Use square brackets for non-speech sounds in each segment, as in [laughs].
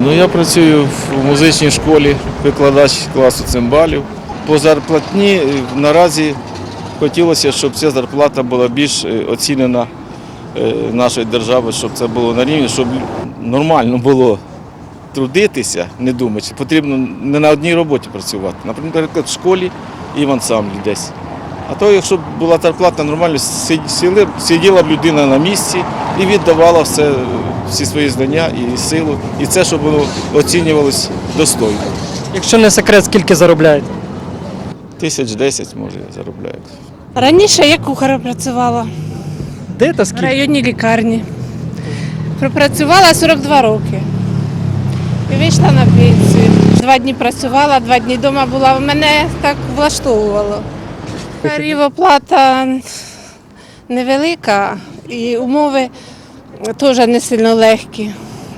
Ну, я працюю в музичній школі, викладач класу цимбалів. По зарплатні е, наразі хотілося, щоб ця зарплата була більш е, оцінена е, нашої держави, щоб це було на рівні, щоб нормально було трудитися, не думати. Потрібно не на одній роботі працювати. Наприклад, в школі і в ансамблі десь. А то, якщо б була зарплата сіли- сиділа б людина на місці і віддавала все, всі свої знання і силу. І це, щоб воно оцінювалось достойно. Якщо не секрет, скільки заробляєте? Тисяч десять, може, заробляю. Раніше я кухарем працювала Де та в скільки? районній лікарні. Пропрацювала 42 роки. І вийшла на пенсію. Два дні працювала, два дні вдома була. Мене так влаштовувало. Рівоплата невелика і умови теж не сильно легкі.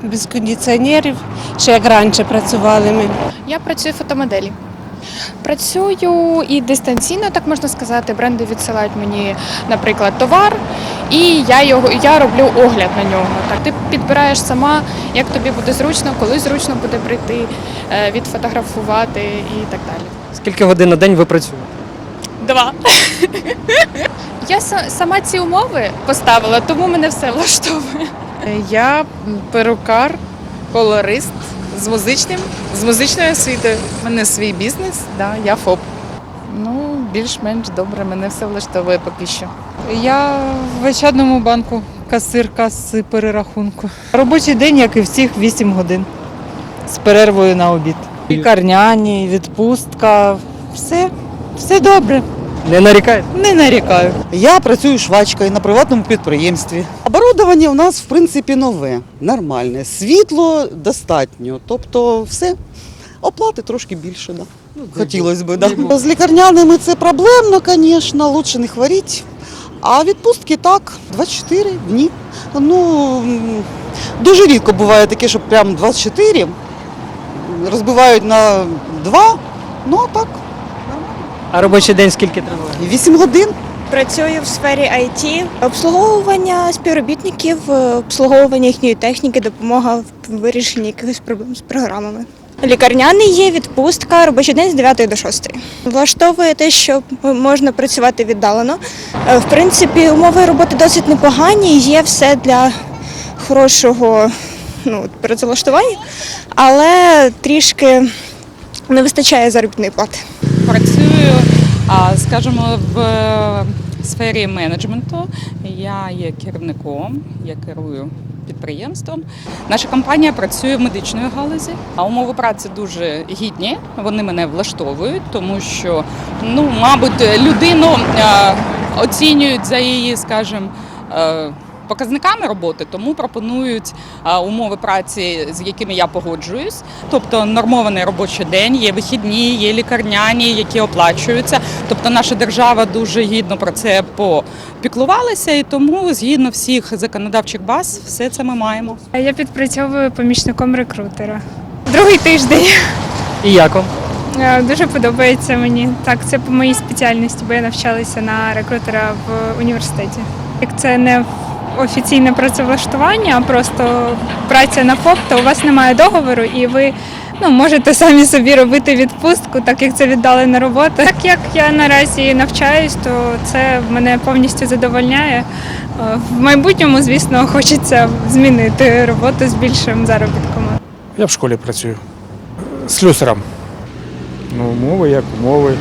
Без кондиціонерів, ще як раніше працювали ми. Я працюю фотомоделі. Працюю і дистанційно, так можна сказати. Бренди відсилають мені, наприклад, товар, і я його я роблю огляд на нього. Так ти підбираєш сама, як тобі буде зручно, коли зручно буде прийти, е, відфотографувати і так далі. Скільки годин на день ви працюєте? Два. Я сама ці умови поставила, тому мене все влаштовує. Я перукар, колорист з музичним, з музичною освітою. У мене свій бізнес, да, я ФОП. Ну, більш-менш добре, мене все влаштовує поки що. Я в Ощадному банку касирка з перерахунку. Робочий день, як і всіх, 8 годин з перервою на обід. Лікарняні, відпустка, все, все добре, Не нарікаєте? не нарікаю. Я працюю швачкою на приватному підприємстві. Оборудовання у нас в принципі нове, нормальне. Світло достатньо. Тобто все. Оплати трошки більше, да. Хотілося б, да. З лікарняними це проблемно, звісно, лучше не хворіть. А відпустки так, 24 дні. Ну дуже рідко буває таке, що прям 24 розбивають на 2, ну а так, А робочий день скільки триває? 8 годин. Працюю в сфері IT, обслуговування співробітників, е, обслуговування їхньої техніки, допомога в вирішенні якихось проблем з програмами. Лікарняний є відпустка, робочий день з 9 до 6. Влаштовує те, що можна працювати віддалено. Е, В принципі, умови роботи досить непогані, є все для хорошого ну, працевлаштування, але трішки не вистачає заробітної плати. Працюю, скажімо, в е, сфері менеджменту. Я є керівником, я керую підприємством. Наша компанія працює в медичної галузі, а умови праці дуже гідні. Вони мене влаштовують, тому що, ну, мабуть, людину е, оцінюють за її, скажімо, е, Показниками роботи тому пропонують е, умови праці, з якими я погоджуюсь. Тобто нормований робочий день, є вихідні, є лікарняні, які оплачуються. Тобто наша держава дуже гідно про це попіклувалася, і тому згідно всіх законодавчих баз, все це ми маємо. Я підпрацьовую помічником рекрутера. Другий тиждень. І як вам? Е, Дуже подобається мені. Так, це по моїй спеціальності, бо я навчалася на рекрутера в університеті. Як це не офіційне працевлаштування, а просто праця на ФОП, то у вас немає договору і ви ну, можете самі собі робити відпустку, так як це віддалена робота. Так як я наразі навчаюсь, то це мене повністю задовольняє. Е, В майбутньому, звісно, хочеться змінити роботу з більшим заробітком. Я в школі працюю. Слюсарем. Ну, умови як умови.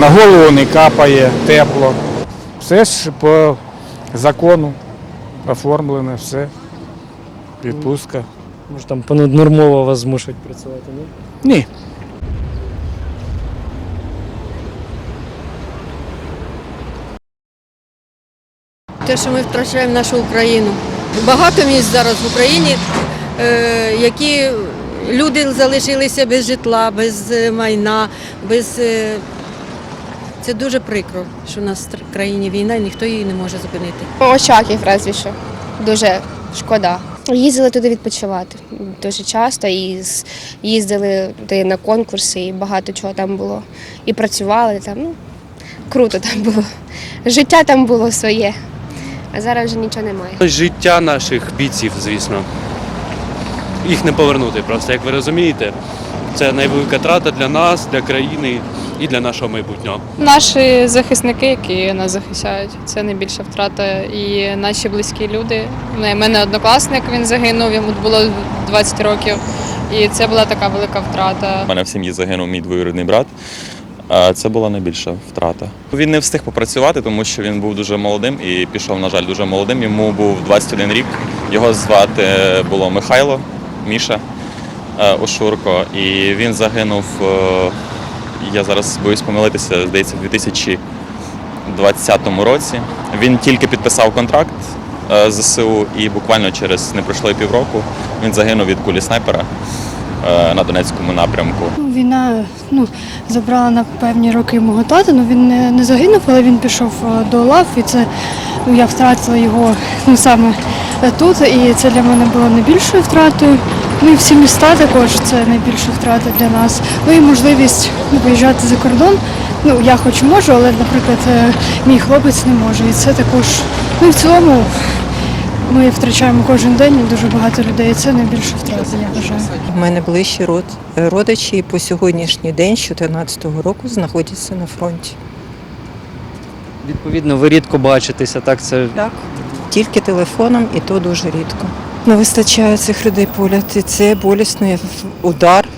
На голову не капає, тепло. Все ж по закону оформлене, все. Відпустка. Може там понаднормово вас змушують працювати, ні? Ні. Те, що ми втрачаємо нашу Україну. Багато місць зараз в Україні, е, які люди залишилися без житла, без е, майна, без. Це дуже прикро, що в нас в країні війна і ніхто її не може зупинити. Очаків разві що. Дуже шкода. Їздили туди відпочивати дуже часто і їздили туди на конкурси, і багато чого там було. І працювали там. Ну, круто там було. Життя там було своє, а зараз вже нічого немає. Життя наших бійців, звісно. їх не повернути. Просто як ви розумієте, це найвелика трата для нас, для країни і для нашого майбутнього. Наші захисники, які нас захищають, це найбільша втрата. І наші близькі люди. У мене однокласник він загинув, йому було 20 років. І це була така велика втрата. У мене в сім'ї загинув мій двоюрідний брат. А Це була найбільша втрата. Він не встиг попрацювати, тому що він був дуже молодим і пішов, на жаль, дуже молодим. Йому був 21 рік. Його звати було Михайло Міша е, Ошурко. І він загинув, е, я зараз боюсь помилитися, здається, у 2020 році. Він тільки підписав контракт е, ЗСУ і буквально через не пройшло і півроку він загинув від кулі снайпера е, на Донецькому напрямку. Війна ну, забрала на певні роки мого тата. Ну він не, не загинув, але він пішов е, до лав, і це ну, я втратила його ну, саме тут. І це для мене було найбільшою втратою. Ну і всі міста також це найбільша втрата для нас. Ну і можливість ну, виїжджати за кордон. Ну я хоч можу, але, наприклад, е, мій хлопець не може. І це також, ну і в цілому. Ми втрачаємо кожен день і дуже багато людей. Це найбільша втрата, я вважаю. У мене ближчі род, родичі по сьогоднішній день, з 2014 року, знаходяться на фронті. Відповідно, ви рідко бачитеся, так це Так. Тільки телефоном, і то дуже рідко. Не вистачає цих людей поряд, і це болісний удар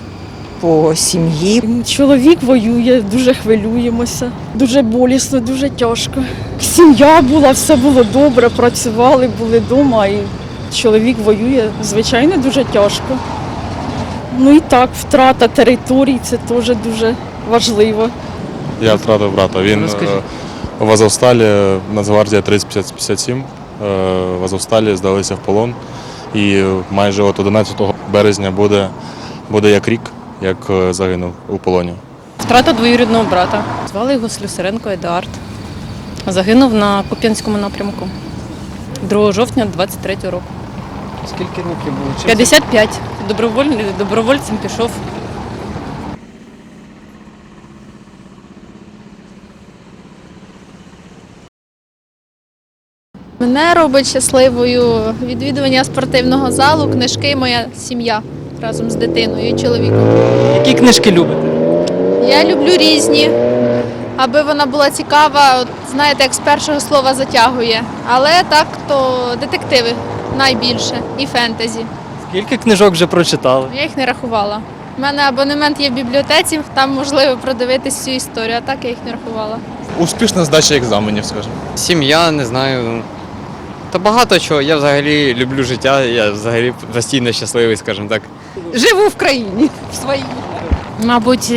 по сім'ї. Чоловік воює, дуже хвилюємося, дуже болісно, дуже тяжко. Сім'я була, все було добре, працювали, були вдома, і чоловік воює, звичайно, дуже тяжко. Ну і так, втрата територій це теж дуже важливо. Я втратив брата. Він Розкажіть. е, в Азовсталі, Нацгвардія 3057, е, в Азовсталі здалися в полон. І майже от 11 березня буде, буде як рік, як е, загинув у полоні. Втрата двоюрідного брата. Звали його Слюсаренко Едуард. Загинув на Куп'янському напрямку 2 жовтня 23 року. скільки років було? Чим 55. Добровольцем пішов. Мене робить щасливою відвідування спортивного залу, книжки, моя сім'я разом з дитиною і чоловіком. Які книжки любите? Я люблю різні, аби вона була цікава, от, знаєте, як з першого слова затягує. Але так, то детективи найбільше і фентезі. Скільки книжок вже прочитали? Я їх не рахувала. У мене абонемент є в бібліотеці, там можливо продивитись всю історію, а так я їх не рахувала. Успішна здача екзаменів, скажімо. Сім'я, не знаю. Та багато чого. Я взагалі люблю життя, я взагалі постійно щасливий, скажімо так. Живу в країні в своїй. Мабуть,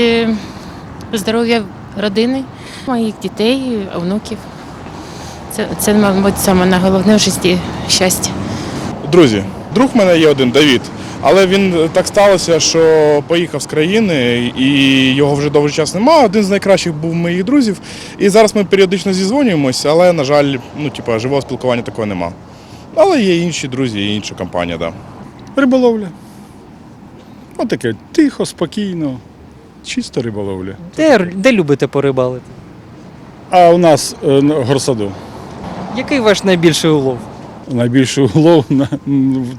здоров'я родини, моїх дітей, онуків. Це, це мабуть, саме найголовніше в житті щастя. Друзі, друг в мене є один Давід. Але він е, так сталося, що поїхав з країни і його вже довгий час немає. Один з найкращих був моїх друзів. І зараз ми періодично зізвонюємося, але, на жаль, ну, типа, живого спілкування такого нема. Але є інші друзі, є інша компанія, так. Да. Риболовля. Отаке тихо, спокійно, чисто риболовля. Де, де любите порибалити? А у нас е, горсаду. Який ваш найбільший улов? Найбільший улов,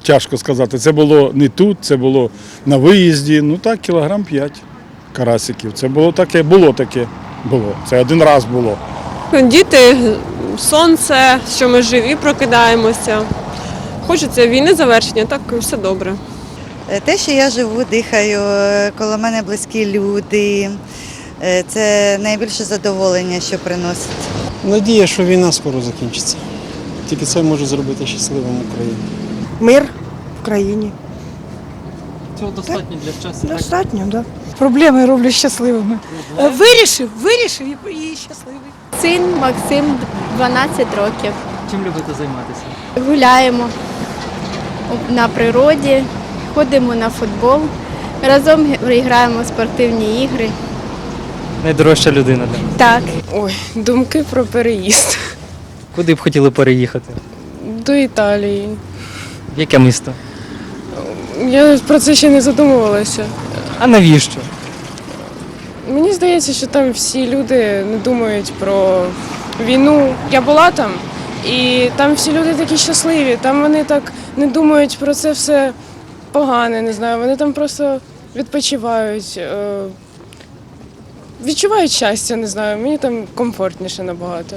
тяжко сказати. Це було не тут, це було на виїзді. Ну так, кілограм 5 карасиків. Це було таке, було таке. Було. Це один раз було. Діти, сонце, що ми живі, прокидаємося. Хочеться війни завершення, так все добре. Е, Те, що я живу, дихаю, е, коло мене близькі люди. е, Це найбільше задоволення, що приносить. Надія, що війна скоро закінчиться. Тільки це може зробити щасливим Україну. Мир в країні. Цього достатньо для щастя. так? Достатньо, так. Проблеми роблять щасливими. Вирішив, вирішив і щасливий. Син Максим 12 років. Чим любите займатися? Гуляємо на природі, ходимо на футбол, разом граємо в спортивні ігри. Найдорожча людина для вас. Так. Ой, думки про переїзд Куди б хотіли переїхати? до Італії. В яке місто? Я про це ще не задумувалася. А навіщо? Мені здається, що там всі люди не думають про війну. Я була там, і там всі люди такі щасливі. Там вони так не думають про це все погане, не знаю. Вони там просто відпочивають, е, відчувають щастя, не знаю. Мені там комфортніше набагато.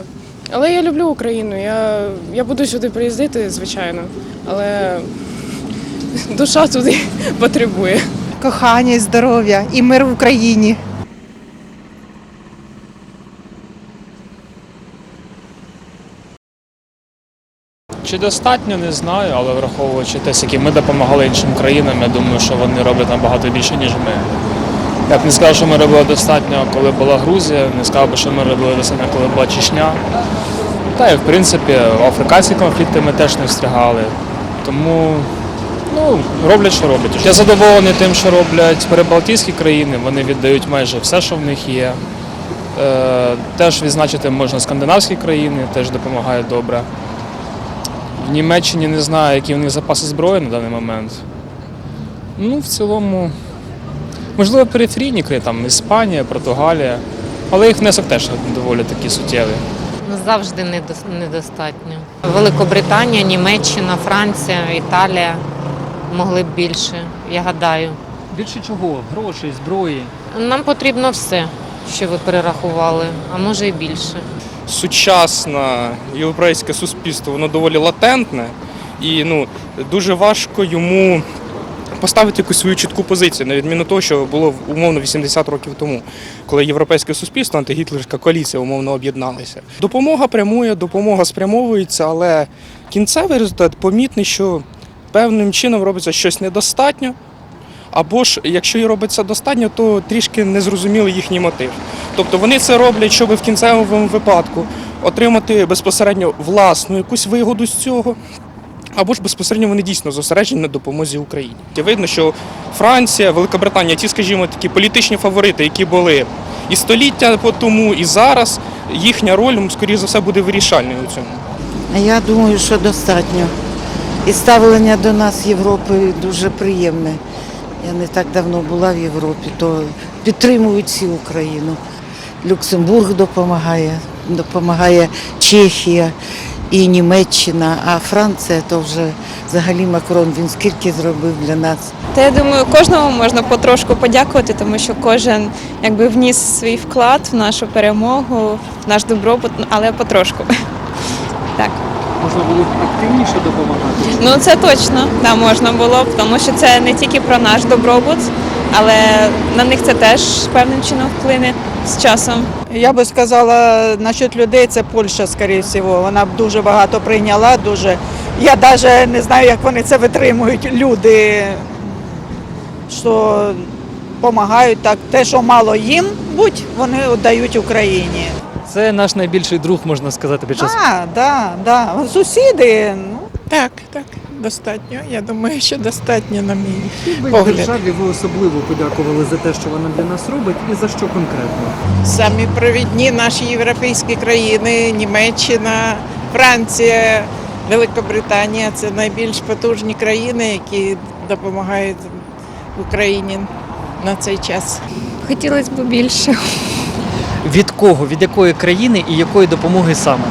Але я люблю Україну. Я, я буду сюди приїздити, звичайно. Але душа туди [laughs] потребує. Кохання, і здоров'я і мир в Україні. Чи достатньо, не знаю, але враховуючи те, скільки ми допомагали іншим країнам, я думаю, що вони роблять набагато більше, ніж ми. Я б не сказав, що ми робили достатньо, коли була Грузія, не сказав би, що ми робили достатньо, коли була Чечня. Та і в принципі африканські конфлікти ми теж не встрягали. Тому ну, роблять, що роблять. Я задоволений тим, що роблять перебалтійські країни. Вони віддають майже все, що в них є. Е, теж відзначити можна скандинавські країни, теж допомагають добре. В Німеччині не знаю, які в них запаси зброї на даний момент. Ну, в цілому, можливо, периферійні країни, там Іспанія, Португалія, але їх внесок теж доволі такі суттєвий. Завжди недос- недостатньо. Великобританія, Німеччина, Франція, Італія могли б більше, я гадаю. Більше чого? Грошей, зброї. Нам потрібно все, що ви перерахували, а може і більше. Сучасне європейське суспільство, воно доволі латентне і ну, дуже важко йому поставити якусь свою чітку позицію, на відміну того, що було умовно 80 років тому, коли європейське суспільство, антигітлерська коаліція умовно об'єдналися. Допомога прямує, допомога спрямовується, але кінцевий результат помітний, що певним чином робиться щось недостатньо. Або ж, якщо і робиться достатньо, то трішки незрозумілий їхній мотив. Тобто вони це роблять, щоб в кінцевому випадку отримати безпосередньо власну якусь вигоду з цього, або ж безпосередньо вони дійсно зосереджені на допомозі Україні. Видно, що Франція, Великобританія, ті, скажімо, такі політичні фаворити, які були і століття по тому, і зараз, їхня роль, скоріше за все, буде вирішальною у цьому. Я думаю, що достатньо. І ставлення до нас Європи дуже приємне. Я не так давно була в Європі, то підтримують всі Україну. Люксембург допомагає, допомагає Чехія і Німеччина, а Франція то вже взагалі Макрон він скільки зробив для нас. Та я думаю, кожному можна потрошку подякувати, тому що кожен якби вніс свій вклад в нашу перемогу, в наш добробут, але потрошку. [laughs] Так. Можна було б активніше допомагати. Ну це точно, да, можна було б, тому що це не тільки про наш добробут, але на них це теж певним чином вплине з часом. Я би сказала, насчет людей це Польща, скоріше всього. Вона б дуже багато прийняла, дуже. Я навіть не знаю, як вони це витримують. Люди, що допомагають так. Те, що мало їм будь, вони віддають Україні. Це наш найбільший друг, можна сказати, під час. Так, да, да. Сусіди, ну, Так, так, достатньо. Я думаю, що достатньо на мій. би погляд. державі ви особливо подякували за те, що вона для нас робить, і за що конкретно? Самі провідні наші європейські країни, Німеччина, Франція, Великобританія це найбільш потужні країни, які допомагають Україні на цей час. Хотілося б більше. Від кого? Від якої країни і якої допомоги саме?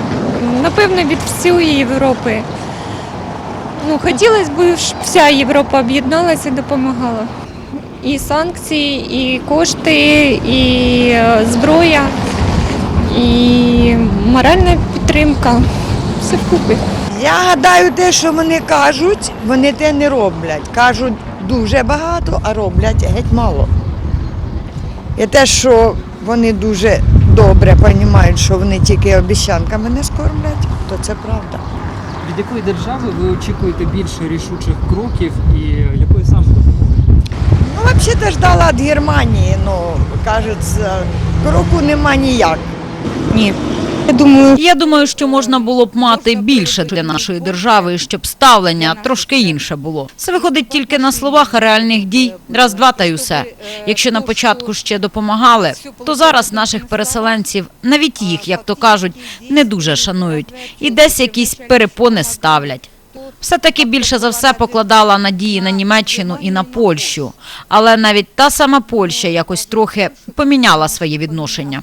Напевно, від всієї Європи. Ну, хотілося б, щоб вся Європа об'єдналася і допомагала. І санкції, і кошти, і е, зброя, і моральна підтримка. Все вкупи. Я гадаю, те, що вони кажуть, вони те не роблять. Кажуть дуже багато, а роблять геть мало. І те, що вони дуже добре розуміють, що вони тільки обіцянками не скормлять, то це правда. Від якої держави ви очікуєте більше рішучих кроків і якої саме допомоги? Ну, взагалі ждала від Германії, ну, кажуть, кроку нема ніяк. Ні. Я думаю, Я думаю, що можна було б мати більше для нашої держави, щоб ставлення трошки інше було. Це виходить тільки на словах, а реальних дій раз, два та й усе. Якщо на початку ще допомагали, то зараз наших переселенців, навіть їх, як то кажуть, не дуже шанують і десь якісь перепони ставлять. Все-таки більше за все покладала надії на Німеччину і на Польщу, але навіть та сама Польща якось трохи поміняла своє відношення.